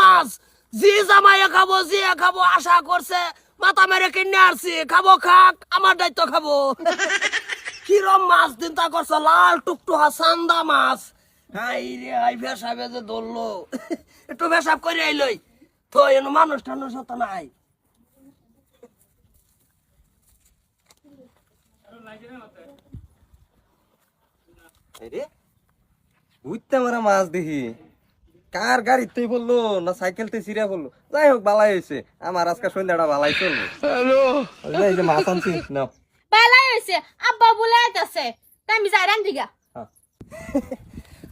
মাছ জি জামাইয়ে খাব জি খাব আশা করছে মাথা মেরে কিনে আসছি খাব খাক আমার দায়িত্ব খাব। কিরম মাছ চিন্তা করছে? লাল টুকটুহা সান্দা মাছ। হাই রে হাই ভেসাবে যে ধরলো। একটু ভেসাব করে আইলই। তো এনো মানুষ টানুষ হতো নাই। রে বুঝতে মারা মাছ দেখি। কার গাড়িতেই বলল না সাইকেলতে সিরিয়া বলল? যাই হোক বালাই হয়েছে। আমার আজকে সন্ধ্যাটা বালাই চলবে। হ্যালো। এই যে মাছ আনছি। নাও। বেলাই হয়েছে। আব্বা বলে আইতাছে আমি যাই রান দিগা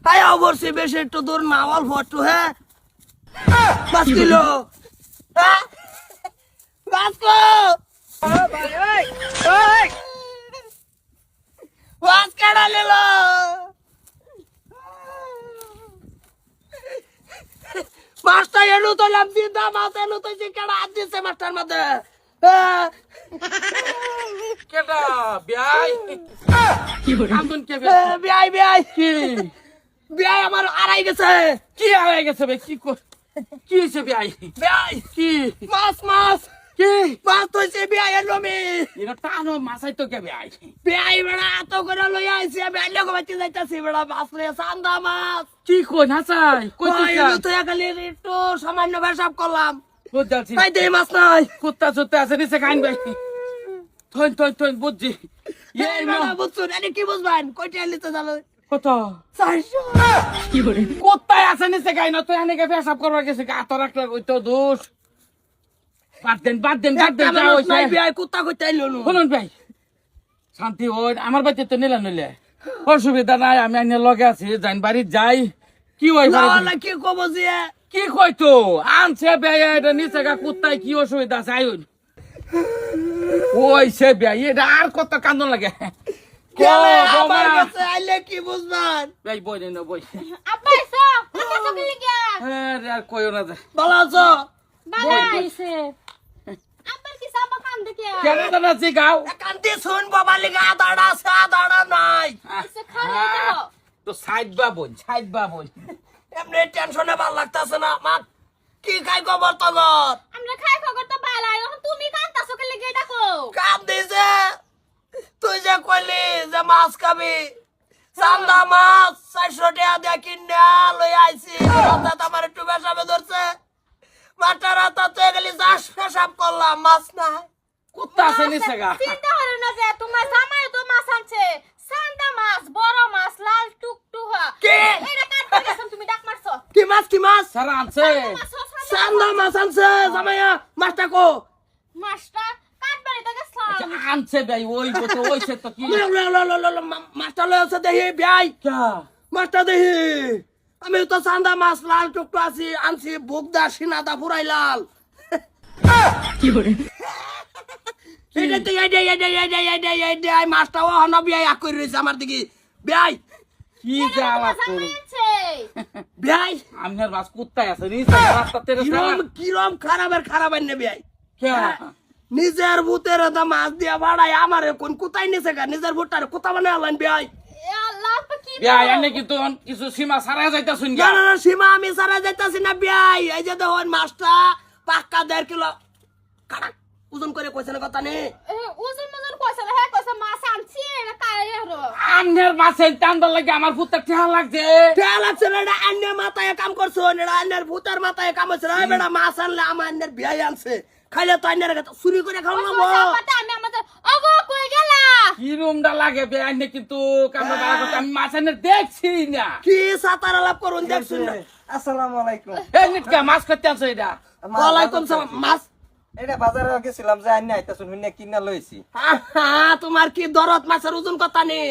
হাই অবশ্যই বেশি একটু দূর না অল্প একটু হ্যাঁ? পাঁচ কিলো হ্যাঁ? কেডা নিল? এনু তো লাম দাম আছে এনু তো কেডা আজ দিছে মাস্টার মধ্যে। কেটা বিয়াই আমদন কে এ, বিয়াই কি? বিয়াই আমার আড়াই গেছে। কি হয়ে গেছে বে? কি কর কি হয়েছে বিয়াই বিয়াই কি? মাছ মাছ। কি? বিয়াই এলো আমি। এটা টানো মাছাই তো কে বিয়াই? বিয়াই বেড়া এত করে লই আইছি আমি আইলে গোবাইতে যাইতাছি বেড়া? মাছ লইয়া চান্দা মাছ। কি কই না কই কই তো তো একটু সামান্য করলাম। তাই দেই মাছ নাই। কুত্তা চুত্তা আছে নিচে খাইন ভাই। থইন থইন থইন বুঝছি। এই এই বেড়া বুঝছুন এনে কি বুঝবেন? কয়টা লিতে জানো কত চারশো। কোথায় আছে নিচে গাই না তুই এনেকে পেশাব করবার গেছে গাত রাখলে ওই তো দোষ। বাদ দেন বাদ দেন বাদ দেন যা হইছে। নাই কুত্তা কইতে আইলো নু। শুনুন ভাই শান্তি ওই আমার বাড়িতে তো নিলে নিলে অসুবিধা নাই আমি আইনের লগে আছি যাইন বাড়ি যাই। কি না কি কব যে? কি কই তো? আনছে বেয়া এটা নিচে গা কুত্তায় কি অসুবিধা আছে? আইন ওই সে বেয়া এটা আর কত কান্দন লাগে? কি বুঝবেন? ভাই বই নেই বই। আব্বা এসো হ্যাঁ আর কইও না ভালো আছো। কান দেখে কেন জানা গাও? একান্তি শুন বাবা লিগা আদাড়া আছে আদাড়া নাই। দেখো। তো সাইড বা বোন সাইড বা বোন। এমনি টেনশনে ভালো লাগতাছে না মা কি খাই খবর তগর? আমরা খাই খবর তো বেলাই এখন তুমি কান্তাছো কে লেগে ডাকো কাম দিছে তুই যে কইলি যে মাছ খাবি চান্দা মাছ চারশো টাকা দিয়ে কিনে লই আইছি। আমার একটু বেসাবে ধরছে। মাটার হাতে গেলি চাষ পেশাব করলাম মাছ নাই। কুত্তা আছে নিচে গা। চিন্তা হলো না যে তোমার জামাই তো মাছ আনছে। সান্দা মাছ বড় মাছ লাল টুকটুহা কে? এটা তুমি ডাক মারছো? কি মাছ কি মাছ? সারা আনছে। চান্দা মাছ আনছে জামাইয়া। মাছটা কো। মাছটা গেছলাম। আনছে ভাই ওই তো কি? লো, লো, লো, লো, লো, লো, মা- মাছটা লই আছে দেখি বিয়াই ক্যা? মাছটা দেখি। আমি তো চান্দা মাছ লাল টুকটো আছি আনছি বুকদা সিনাদা পুরাই লাল এইটা তো এইটা, এইটা, এইটা, এইটা, এইটা, এই মাছটা ও হন বিয়াই আক করে রয়েছে আমার দিকে। বিয়াই। কি জ্বালা করুন বিয়াই। আমনের বাস কুত্তায় আছে? নিচে রাস্তা তেরে কিরম কিরম খারাপের খারাপ এনে বিয়াই। ক্যা? নিজের ভূতের দা মাছ দিয়া বাড়াই আমার কোন কোথায় নিছে গা? নিজের ভূতটার কোথা মানে আলান বিয়াই? এনে কিন্তু কিছু সীমা সারা যাইতা না, না, না, সীমা আমি সারা যাইতাছি না বিয়াই। এই যে দেখুন মাছটা পাক্কা দেড় কিলো কাটা ওজন করে কইছে না কথা নেই ওজন মজন কইছে না হ্যাঁ কইছে মাছ আনছি না কাই হলো আমনের মাছে টান্দার লাগে আমার পুত্র ঠেহা লাগছে। তেল আছে না এটা অন্য মাথায় কাম করছ এটা অন্যের ভূতের মাথায় কাম হচ্ছে না বেটা মাছ আনলে আমার অন্যের বিয়াই আনছে। খাইলে তো কাছে চুরি করে খাওয়া আব্বাটা আমি আমাদের ওগো কই গেলা? কি রুমটা লাগে বে এনে কিন্তু কামড়া বাড়া করতে আমি মাছ এনে দেখছি না। কি সাতার আলাপ করুন দেখছুন না। আসসালামু আলাইকুম। এই নিটকা মাছ করতে আনছো এটা? ওয়ালাইকুম সালাম মাছ এটা বাজারে গেছিলাম যে আইনা আইতাছুন হুইনা কিনা লইছি আহা, তোমার কি দরদ মাছের ওজন কথা নেই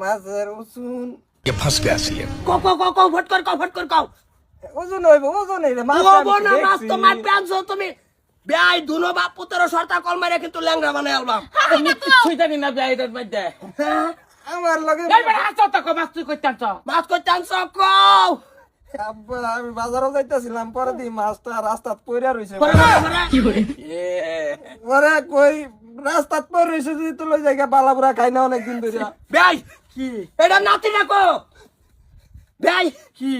মাছের ওজন ये फंस गया सी ক ক ক ক ফট কর ক ফট কর কও ওজন হইব ওজন হইবে মাছ ও আমি বোনা মাছ দেখছি। তোমার প্যানছো তুমি বেআই দুনো বাপ পুতের সর্তা কল মারে কিন্তু ল্যাংরা বানাই আলবাম আমি কিছুই জানি না বে এটার মধ্যে আমার লগে এই বেটা আসো তো কো মাছ তুই করতে আনছো মাছ করতে আনছো কও আব্বা আমি বাজারও যাইতাছিলাম পরে দি মাছটা রাস্তাত পইরা রইছে। কই রাস্তাত পইরা রইছে যদি তো লই জায়গা বালাবুরা খাই না অনেক দিন ধরে কি? এটা নাতি কি?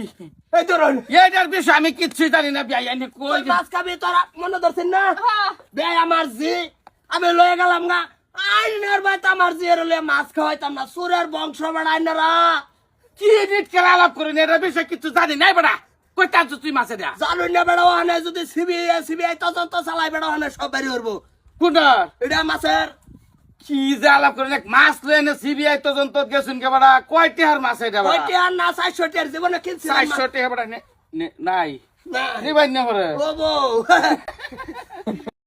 এই ধরুন বিষয় আমি কিচ্ছুই জানি না আমি কই মাছ খাবি তোরা মনে ধরছেন না? হ্যাঁ। বে আমার জি আমি লয়ে গেলাম না আইনের বাইত আমার জি এর লয়ে মাছ খাওয়াইতাম না। সুরের বংশ বেড়াই না রা। কি নিট খেলা আলাপ করি না এটার বিষয় কিছু জানি নাই বেড়া। কই তার তুই মাছে দেয়া জানুন না বেড়া ওখানে যদি সিবিআই সিবিআই তদন্ত চালাই বেড়া ওখানে সব বেরিয়ে উঠবো। কোনটার এটা মাছের। কি যে আলাপ করি না মাছ লয়ে এনে সিবিআই তদন্ত গেছুন কে বেড়া? কয় টিহার মাছ এটা বেড়া? কয়টি আর না চারশো টিয়ার জীবনে কিনছি চারশো টিহা বেড়া নে- নে- নাই। না নিবাই না করে ও বউ